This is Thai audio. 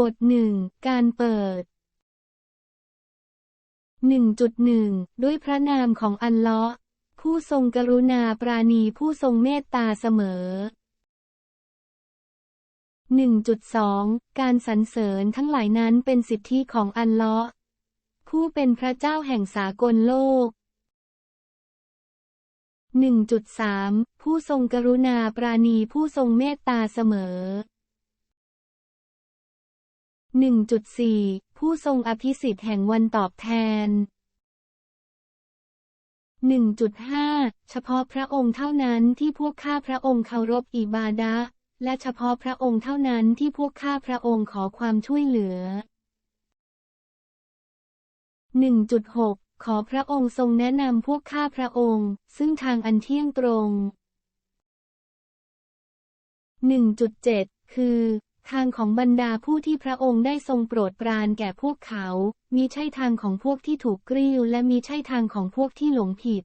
บทหนึ่งการเปิด 1.1 ด้วยพระนามของอัลเลาะห์ผู้ทรงกรุณาปราณีผู้ทรงเมตตาเสมอ 1.2 การสรรเสริญทั้งหลายนั้นเป็นสิทธิของอัลเลาะห์ผู้เป็นพระเจ้าแห่งสากลโลก 1.3 ผู้ทรงกรุณาปราณีผู้ทรงเมตตาเสมอ 1.4 ผู้ทรงอภิสิทธิ์แห่งวันตอบแทน 1.5 เฉพาะพระองค์เท่านั้นที่พวกข้าพระองค์เคารพอิบาดะ และเฉพาะพระองค์เท่านั้นที่พวกข้าพระองค์ขอความช่วยเหลือ 1.6 ขอพระองค์ทรงแนะนำพวกข้าพระองค์ ซึ่งทางอันเที่ยงตรง 1.7 คือ ทางของบรรดาผู้ที่พระองค์ได้ทรงโปรดปรานแก่พวกเขามีใช่ทางของพวกที่ถูกกริ้วและมีใช่ทางของพวกที่หลงผิด